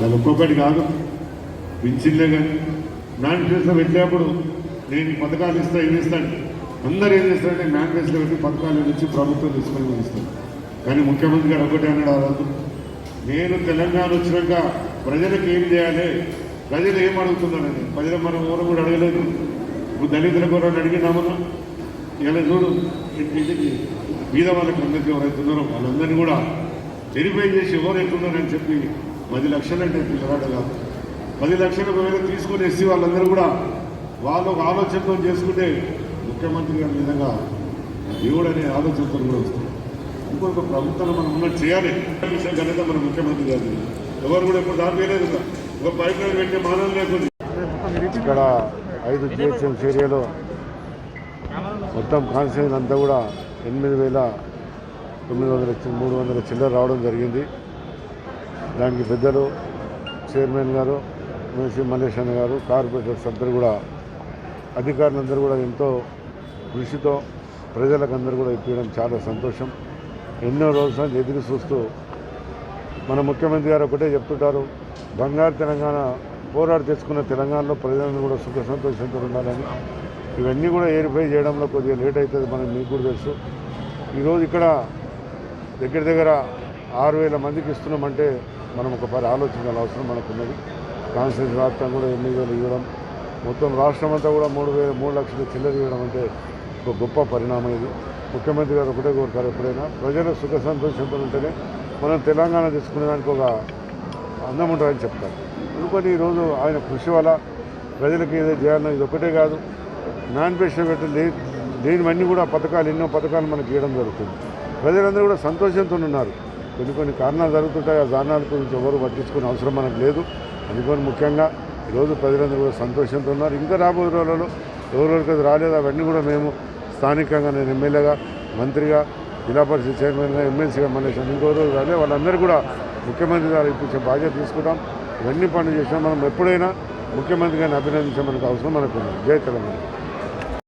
ఇంకొకటి కాదు. పింఛన్లే కానీ మేనిఫెస్టో పెట్టినప్పుడు నేను పథకాలు ఇస్తా ఇవి ఇస్తాను అందరూ ఏం చేస్తారంటే మేనిఫెస్టో పెట్టి పథకాలు ఇచ్చి ప్రభుత్వం తీసుకొని ఇస్తాను కానీ ముఖ్యమంత్రి గారు ఒకటే అన్నాడు ఆ రోజు నేను తెలంగాణ వచ్చినాక ప్రజలకు ఏం చేయాలి? ప్రజలు ఏం అడుగుతున్నారని? ప్రజలు మనం ఊరు కూడా అడగలేదు. ఇప్పుడు దళితుల కూడా అడిగినామన్నా ఇలా చూడు ఇంటికి బీద వాళ్ళకి అందరికీ ఎవరైతున్నారో వాళ్ళందరినీ కూడా వెరిఫై చేసి ఎవరు ఎట్లున్నారని చెప్పి పది లక్షలంటే కాదు. పది లక్షలు ఒకవేళ తీసుకొని ఎస్సీ వాళ్ళందరూ కూడా వాళ్ళు ఒక ఆలోచనతో చేసుకుంటే ముఖ్యమంత్రి గారి విధంగా దేవుడు అనే ఆలోచనతో కూడా వస్తుంది. ఇంకొక ప్రభుత్వం మనం ఉన్నట్టు చేయాలి. విషయం కనుక మన ముఖ్యమంత్రి గారి ఎవరు కూడా ఇప్పుడు దాని వేయలేదు కదా. ఒక పైప్ లైన్ పెట్టే మానవ లేకుండా. ఇక్కడ ఐదు జిహెచ్ఎంసీ ఏరియాలో మొత్తం కాన్స్టిట్యూషన్ అంతా కూడా ఎనిమిది వేల తొమ్మిది వందల మూడు వందల చిల్లర రావడం జరిగింది. దానికి పెద్దలు చైర్మన్ గారు మేసి మల్లేష్ అన్న గారు కార్పొరేటర్స్ అందరూ కూడా అధికారులందరూ కూడా ఎంతో కృషితో ప్రజలకు అందరూ కూడా ఇప్పించడం చాలా సంతోషం. ఎన్నో రోజులు ఎదురు చూస్తూ మన ముఖ్యమంత్రి గారు ఒకటే చెప్తుంటారు బంగారు తెలంగాణ పోరాడు తెచ్చుకున్న తెలంగాణలో ప్రజలను కూడా సుఖ సంతోషంతో ఉండాలని. ఇవన్నీ కూడా ఏరిఫై చేయడంలో కొద్దిగా లేట్ అవుతుంది మనకు మీకు కూడా తెలుసు. ఈరోజు ఇక్కడ దగ్గర దగ్గర ఆరు వేల మందికి ఇస్తున్నామంటే మనం ఒక పరి ఆలోచించాల్సిన అవసరం మనకున్నది. కాన్స్టిట్యూషన్ రాష్ట్రం కూడా ఎనిమిది వేలు ఇవ్వడం మొత్తం రాష్ట్రం అంతా కూడా మూడు వేల మూడు లక్షల చిల్లర ఇవ్వడం అంటే ఒక గొప్ప పరిణామం ఇది. ముఖ్యమంత్రి గారు ఒకటే కోరుతారు ఎప్పుడైనా. ప్రజలు సుఖ సంతోషంతో ఉంటేనే మనం తెలంగాణ తీసుకునే దానికి ఒక అందం ఉంటుందని చెప్తారు. ఎందుకని ఈరోజు ఆయన కృషి వల్ల ప్రజలకు ఏదో చేయాలన్నా ఇది ఒకటే కాదు. మేనిఫెస్టో పెట్టి లే లేనివన్నీ కూడా పథకాలు ఎన్నో పథకాలు మనకి ఇవ్వడం జరుగుతుంది. ప్రజలందరూ కూడా సంతోషంతో ఉన్నారు. కొన్ని కొన్ని కారణాలు జరుగుతుంటాయి ఆ కారణాల గురించి ఎవరు పట్టించుకునే అవసరం మనకు లేదు. అందుకని ముఖ్యంగా ఈరోజు ప్రజలందరూ కూడా సంతోషంతో ఉన్నారు. ఇంకా రాబోయే రోజులలో ఎవరెవరికి రాలేదు అవన్నీ కూడా మేము స్థానికంగా నేను ఎమ్మెల్యేగా మంత్రిగా జిల్లా పరిషత్ చైర్మన్గా ఎమ్మెల్సీగా మళ్ళీ ఇంకో రోజు రాలే. వాళ్ళందరూ కూడా ముఖ్యమంత్రి గారు ఇప్పించే బాధ్యత తీసుకుంటాం. ఇవన్నీ పనులు చేసినా మనం ఎప్పుడైనా ముఖ్యమంత్రి గారిని అభినందించే మనకు అవసరం మనకు ఉంది జై తెలంగాణ.